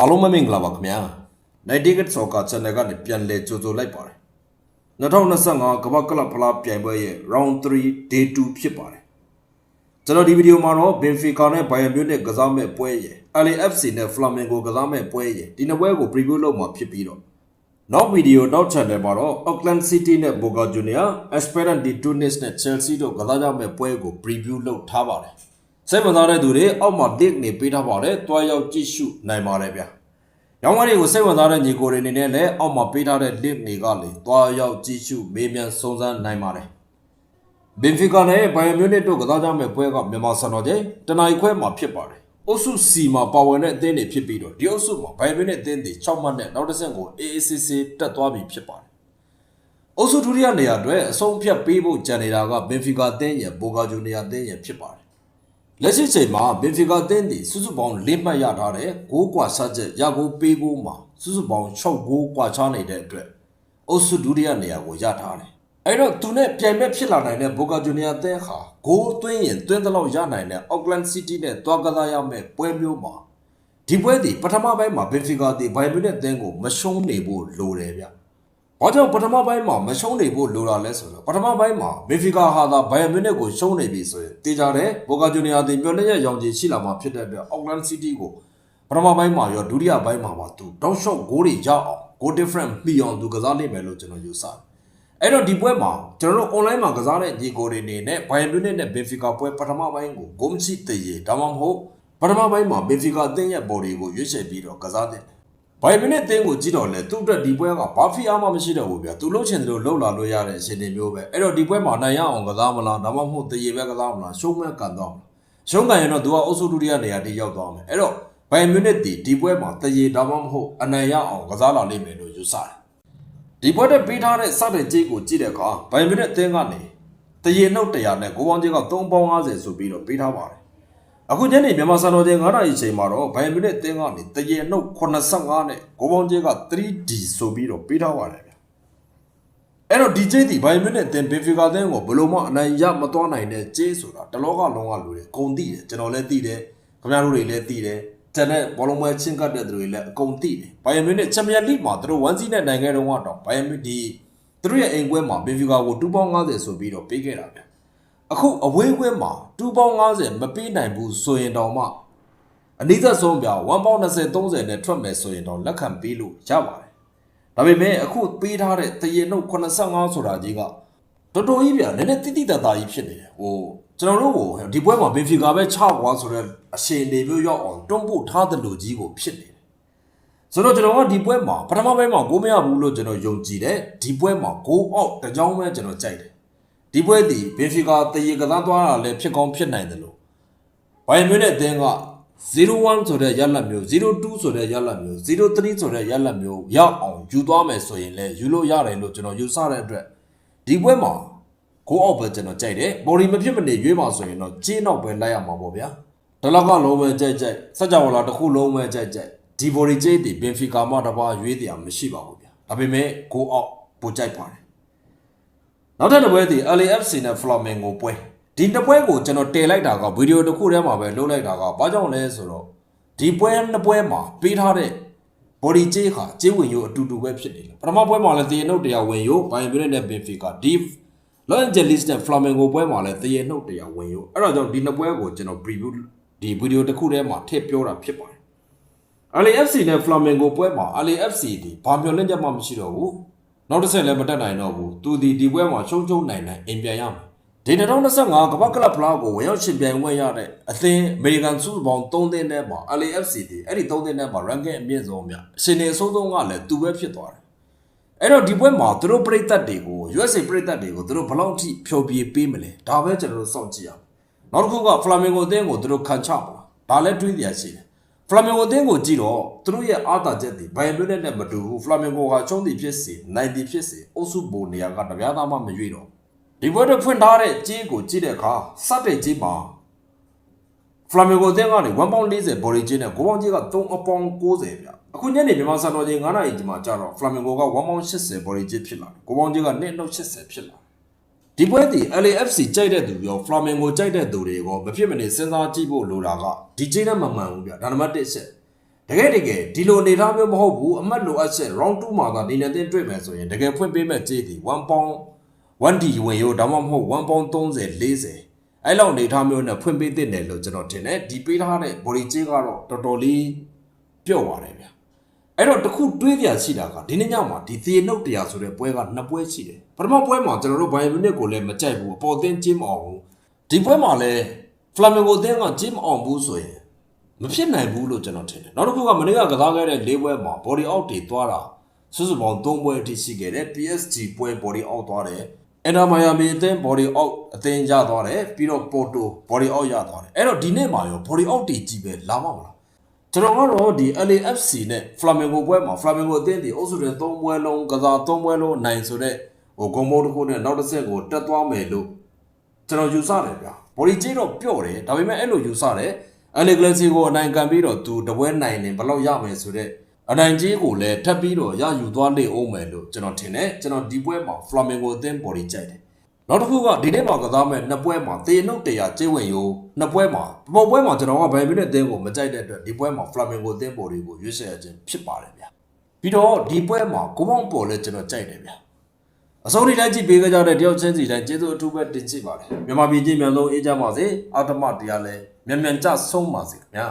အားလုံးမမင်္ဂလာပါခင်ဗျာ Nightingale Soccer Channel ကနေပြန်လည်ကြိုဆိုလိုက်ပါတယ်2025ကမ္ဘာကလပ်ဖလားပြိုင်ပွဲရဲ့ Round 3 Day 2ဖြစ်ပါတယ်ကျွန်တော်ဒီဗီဒီယိုမှာတော့ Benfica နဲ့ Bayern Munich ကစားမဲ့ပွဲရဲ့ LAFC နဲ့ Flamengo ကစားမဲ့ပွဲရဲ့ဒီနှစ်ပွဲကို preview လုပ်မှာဖြစ်ပြီးတော့နောက်ဗီဒီယိုနောက် channel မှာတော့ Auckland City နဲ့ Boca Juniors, Esperance de Tunis နဲ့ Chelsea တို့ကစားကြမဲ့ပွဲကို preview လုပ်ထားပါတယ် စိတ်ဝင်စားတဲ့သူတွေအောက်မှာ link နေပေးထားပါတယ်တွားရောက်ကြည့်ရှုနိုင်ပါတယ်ဗျာရောင်းဝယ်တွေကိုစိတ်ဝင်စားတဲ့ညီကိုတွေအနေနဲ့လည်းအောက်မှာပေးထားတဲ့ link တွေကလေသွားရောက်ကြည့်ရှုမေးမြန်းစုံစမ်းနိုင်ပါတယ်။ဘင်ဖီကာနဲ့ဘိုင်ယန်မြူနစ်တို့ကစားကြမဲ့ပွဲကမြန်မာစံတော်ချိန်တနင်္ဂနွေခွဲမှာဖြစ်ပါတယ်။အုပ်စု C မှာပါဝင်တဲ့အသင်းတွေဖြစ်ပြီးတော့ဒီအုပ်စုမှာဘိုင်ယန်မြူနစ်အသင်းတွေ6မှတ်နဲ့နောက်တစ်ဆင့်ကို AACC တက်သွားပြီဖြစ်ပါတယ်။အုပ်စုဒုတိယနေရာအတွက်အဆုံးဖြတ်ပေးဖို့ကြံနေတာကဘင်ဖီကာအသင်းရဲ့ဘောဂါဂျူနီယာအသင်းရဲ့ဖြစ်ပါတယ်။ လက်ရှိချိန်မှာဘင်ဖီကာတင်းသည်စုစုပေါင်း၄မှတ်ရထားတဲ့6ကွာဆက်ချက်ရကိုပေးကိုမှာစုစုပေါင်း6ဂိုးကွာခြားနေတဲ့အတွက်အုပ်စုဒုတိယနေရာကိုရထားတယ်။အဲတော့သူနဲ့ပြိုင်ဘက်ဖြစ်လာနိုင်တဲ့ Boca Juniors အသင်းဟာဂိုးသွင်းရင်သွင်းသလောက်ရနိုင်တဲ့ Auckland City နဲ့သွားကစားရမယ့်ပွဲမျိုးမှာဒီပွဲသည်ပထမပိုင်းမှာ Benfica သည် Bayern Munich အသင်းကိုမရှုံးနေဖို့လိုတယ်ဗျ။ ဘာကြောင့်ပထမပိုင်းမှာမရှုံးနေဖို့လိုတာလဲဆိုတော့ပထမပိုင်းမှာမီဖီကာဟာသာဘိုင်ယန်မြူနစ်ကိုရှုံးနေပြီဆိုရင်တေချာတယ်ဘောကာဂျူနီယာတင်မျောလက်ရရောင်ချီရှိလာမှာဖြစ်တဲ့အတွက်အောက်လန်စီးတီးကိုပထမပိုင်းမှာရောဒုတိယပိုင်းမှာပါသူတောက်လျှောက်ဂိုးတွေရအောင် goal different ပြီးအောင်သူကစားနိုင်မယ်လို့ကျွန်တော်ယူဆတယ်အဲ့တော့ဒီပွဲမှာကျွန်တော်တို့ online မှာကစားတဲ့ဒီကိုတွေနေနဲ့ဘိုင်ယန်မြူနစ်နဲ့ဘင်ဖီကာပွဲပထမပိုင်းကိုဂိုးမရှိတည်ရဒါမှမဟုတ်ပထမပိုင်းမှာဘင်ဖီကာအသင်းရဲ့ဘော်ဒီကိုရွေးချယ်ပြီးတော့ကစားတဲ့ ဘိုင်မင်းနဲ့တင်းကိုကြည့်တော့လေသူ့အတွက်ဒီပွဲကဘာဖီအားမှမရှိတော့ဘူးဗျာသူလှုပ်ချင်တယ်လို့လှုပ်လာလို့ရတဲ့အခြေအနေမျိုးပဲအဲ့တော့ဒီပွဲမှာနိုင်ရအောင်ကစားမလားဒါမှမဟုတ်တရေပဲကစားမလားရှုံးမဲ့ကန်တော့မလားရှုံးကန်ရင်တော့သူကအုပ်စုဒုတိယနေရာတိရောက်သွားမယ်အဲ့တော့ဘိုင်မင်းနဲ့ဒီဒီပွဲမှာတရေဒါမှမဟုတ်အနိုင်ရအောင်ကစားလာလိမ့်မယ်လို့ယူဆတယ်ဒီပွဲတဲ့ပေးထားတဲ့စတဲ့ကြေးကိုကြည့်တဲ့အခါဘိုင်မင်းနဲ့တင်းကနေတရေနှုတ်100နဲ့ကိုပေါင်းကြေးက350ဆိုပြီးတော့ပေးထားပါတယ် အခုညနေမြန်မာစံတော်ချိန်9နာရီချိန်မှာတော့ဘိုင်မီနစ်တင်းကနေတရေနှုတ်85နဲ့ကိုပေါင်းကျဲက 3D ဆိုပြီးတော့ပေးထားပါတယ်ဗျအဲ့တော့ဒီကျဲဒီဘိုင်မီနစ်တင်းဘင်ဖီကာတင်းကိုဘယ်လိုမှအနိုင်ရမသွားနိုင်တဲ့ကျဲဆိုတာတလောကလုံးကလူတွေအကုန်သိတယ်ကျွန်တော်လည်းသိတယ်ခင်ဗျားတို့တွေလည်းသိတယ်တန်တဲ့ဘောလုံးပွဲချင်းကတ်တဲ့သူတွေလည်းအကုန်သိတယ်ဘိုင်မီနစ်ချန်ပီယံလိမှာသူတို့1စီးနဲ့နိုင်ခဲ့တော့တော့ဘိုင်မီဒီသူတို့ရဲ့အိမ်ကွဲမှာဘင်ဖီကာကို2.50ဆိုပြီးတော့ပေးခဲ့တာဗျ အခုအဝေးကွင်းမှာ2.50မပေးနိုင်ဘူးဆိုရင်တော့မှအနည်းသက်ဆုံးပြ1ပေါင်20 30နဲ့ထွက်မယ်ဆိုရင်တော့လက်ခံပေးလို့ရပါတယ်။ဒါပေမဲ့အခုပေးထားတဲ့တရေနှုတ်85ဆိုတာကြီးကတော်တော်ကြီးဗျာနည်းနည်းတိတိတတ်တာကြီးဖြစ်နေတယ်။ဟိုကျွန်တော်တို့ကိုဒီပွဲမှာဘင်ဖီကာပဲ6ကွာဆိုတော့အရှင်နေမျိုးရောက်အောင်တွန်းပို့ထားတဲ့လူကြီးကိုဖြစ်နေတယ်။ဆိုတော့ကျွန်တော်ကဒီပွဲမှာပထမပိုင်းမှာကိုမရဘူးလို့ကျွန်တော်ယုံကြည်တယ်။ဒီပွဲမှာ6အောက်တစ်ကြောင်းပဲကျွန်တော်ကြိုက်တယ်။ ဒီပွဲဒီဘင်ဖီကာတရေကစားသွားတာလည်းဖြစ်ကောင်းဖြစ်နိုင်တယ်လို့ဘိုင်မြူနဲ့အသင်းက01ဆိုတဲ့ရလတ်မျိုး02ဆိုတဲ့ရလတ်မျိုး03ဆိုတဲ့ရလတ်မျိုးရအောင်ယူသွားမယ်ဆိုရင်လည်းယူလို့ရတယ်လို့ကျွန်တော်ယူဆတဲ့အတွက်ဒီပွဲမှာကိုအောက်ပဲကျွန်တော်ကြိုက်တယ်ဘော်ဒီမဖြစ်မနေရွေးပါဆိုရင်တော့ကြေးနောက်ပဲလိုက်ရမှာပေါ့ဗျာဒလကလုံးပဲကြိုက်ကြိုက်စကြဝဠာတစ်ခုလုံးပဲကြိုက်ကြိုက်ဒီဘော်ဒီကြေးဒီဘင်ဖီကာမှတပါရွေးတရားမရှိပါဘူးဗျာဒါပေမဲ့ကိုအောက်ပိုကြိုက်ပါတယ် နောက်ထပ်တစ်ပွဲဒီ LAFC နဲ့ Flamengo ပွဲဒီနှစ်ပွဲကိုကျွန်တော်တည်လိုက်တာကဗီဒီယိုတစ်ခုထဲမှာပဲလုပ်လိုက်တာကဘာကြောင့်လဲဆိုတော့ဒီပွဲနှစ်ပွဲမှာပေးထားတဲ့ body ကြေးဟာကြေးဝင်ရိုးအတူတူပဲဖြစ်နေတယ်ပထမပွဲမှာလည်းတရေနှုတ်တရားဝင်ရိုးဘိုင်ဘီနဲ့ Benfica ဒီ Los Angeles နဲ့ Flamengo ပွဲမှာလည်းတရေနှုတ်တရားဝင်ရိုးအဲ့တော့ကြောင့်ဒီနှစ်ပွဲကိုကျွန်တော် preview ဒီဗီဒီယိုတစ်ခုထဲမှာထည့်ပြောတာဖြစ်ပါတယ် LAFC နဲ့ Flamengo ပွဲမှာ LAFC ဒီဘာမျောလင့်ချက်မှမရှိတော့ဘူး နောက်တစ်ဆက်လည်းမတက်နိုင်တော့ဘူးသူဒီဒီပွဲမှာရှုံးရှုံးနိုင်နိုင်အိမ်ပြန်ရမယ်ဒီ2025ကမ္ဘာကလပ်ဖလားကိုဝင်ရောက်ရှင်ပြိုင်ဝင်ရတဲ့အသင်းအမေရိကန်စုစုပေါင်း3သင်းထဲမှာ LAFC ဒီအဲ့ဒီ3သင်းထဲမှာ ranking အမြင့်ဆုံးမြအရှင်နေအဆုံးဆုံးကလည်းသူပဲဖြစ်သွားတယ်အဲ့တော့ဒီပွဲမှာသူတို့ပြည်သက်တွေကို USA ပြည်သက်တွေကိုသူတို့ဘယ်လောက်ထိဖျော်ဖြေပေးမလဲဒါပဲကျွန်တော်တို့စောင့်ကြည့်ရအောင်နောက်တစ်ခုက Flamengo အသင်းကိုသူတို့ခံချပါလားဒါလည်းတွေးကြရရှိတယ် ဖလာမင်ဂိုအသင်းကိုကြည့်တော့သူတို့ရဲ့အားသာချက်တွေဘိုင်မြူနစ်နဲ့မတူဘူးဖလာမင်ဂိုကချုံးတီဖြစ်စေနိုင်တီဖြစ်စေအုပ်စုပုံနေရာကတပြားသားမှမရွေ့တော့ဒီဘွဲတော့ဖွင့်ထားတဲ့ကြေးကိုကြည့်တဲ့အခါစတဲ့ကြေးမှာဖလာမင်ဂိုအသင်းကနေ1ပေါင်40ဘော်ရီကြေးနဲ့9ပေါင်ကြေးက3အပေါင်90ဗျအခုညနေမြန်မာစံတော်ချိန်9နာရီဒီမှာကြာတော့ဖလာမင်ဂိုက1ပေါင်80ဘော်ရီကြေးဖြစ်လာတယ်9ပေါင်ကြေးက2နှုတ်80ဖြစ်လာတယ် ဒီပွဲဒီ LAFC ကြိုက်တဲ့သူရော Flamengo ကြိုက်တဲ့သူတွေရောမဖြစ်မနေစဉ်းစားကြည့်ဖို့လိုတာကဒီချိန်နဲ့မမှန်ဘူးဗျဒါနံပါတ်1ချက်တကယ်တကယ်ဒီလိုအနေထားမျိုးမဟုတ်ဘူးအမှတ်လိုအပ်ချက် round 2မှာသာဒီနေ့တင်တွေ့မယ်ဆိုရင်တကယ်ဖွင့်ပေးမဲ့ကြေးဒီ1ပေါင် 1D ဝင်ရောဒါမှမဟုတ်1ပေါင်30 40အဲ့လောက်အနေထားမျိုးနဲ့ဖွင့်ပေးတဲ့တယ်လို့ကျွန်တော်ထင်တယ်ဒီပေးထားတဲ့ body ကြေးကတော့တော်တော်လေးပြော့ပါတယ်ဗျာ အဲ့တော့တခုတွေးပြရှိတာကဒီနေ့ညမှာဒီသေနှုတ်တရားဆိုတဲ့ပွဲကနှစ်ပွဲရှိတယ်ပထမပွဲမှာကျွန်တော်တို့ဘိုင်မီနစ်ကိုလည်းမကြိုက်ဘူးအပေါ်တင်းကျင်းမအောင်ဘူးဒီပွဲမှာလည်း Flamengo အသင်းကကျင်းမအောင်ဘူးဆိုရင်မဖြစ်နိုင်ဘူးလို့ကျွန်တော်ထင်တယ်နောက်တစ်ခုကမနေ့ကကစားခဲ့တဲ့၄ပွဲမှာ body out တွေသွားတာစုစုပေါင်း၃ပွဲအထိရှိခဲ့တယ် PSG ပွဲ body out သွားတယ်အန်ဒါမိုင်ယာမီအသင်း body out အသင်းရသွားတယ်ပြီးတော့ Porto body out ရသွားတယ်အဲ့တော့ဒီနေ့မှာရော body out တွေကြီးပဲလာမှာမလား ကျွန်တော်ကတော့ဒီ LAFC နဲ့ Flamengo ပွဲမှာ Flamengo အသင်းဒီအုပ်စုတွင်၃ပွဲလုံးကစား၃ပွဲလုံးနိုင်ဆိုတဲ့ဟိုဂုံမိုးတစ်ခုနဲ့နောက်တစ်ဆက်ကိုတက်သွားမယ်လို့ကျွန်တော်ယူဆတယ်ဗျာဘော်ဒီကြီးတော့ပြော့တယ်ဒါပေမဲ့အဲ့လိုယူဆတယ်အလေဂလက်စီကိုအနိုင်ခံပြီးတော့သူတပွဲနိုင်နေဘယ်လောက်ရမယ်ဆိုတော့အနိုင်ကြီးကိုလည်းထပ်ပြီးတော့ရယူသွားလိမ့်အောင်မယ်လို့ကျွန်တော်ထင်တယ်ကျွန်တော်ဒီပွဲမှာ Flamengo အသင်းဘော်ဒီကြိုက်တယ် နောက်တစ်ခုကဒီနေ့မှာကစားမဲ့နှစ်ပွဲမှာတေနှုတ်တရာကျင်းဝင်ယူနှစ်ပွဲမှာပုံပွဲမှာကျွန်တော်ကဘယ်မိနစ်အသင်းကိုမကြိုက်တဲ့အတွက်ဒီပွဲမှာ Flamengo အသင်းဘော်ဒီကိုရွေးချယ်ရခြင်းဖြစ်ပါတယ်ဗျာပြီးတော့ဒီပွဲမှာကိုမောင်ပေါ်လဲကျွန်တော်ကြိုက်တယ်ဗျာအစိုးရတိုင်းကြည့်ပေးကြတဲ့တယောက်ချင်းစီတိုင်းကျေးဇူးအထူးပဲတင်ရှိပါတယ်မြန်မာပြည်ကြီးမြန်ဆုံးအေးကြပါစေအာတမတရားလည်းမြန်မြန်ကြဆုံးပါစေခင်ဗျာ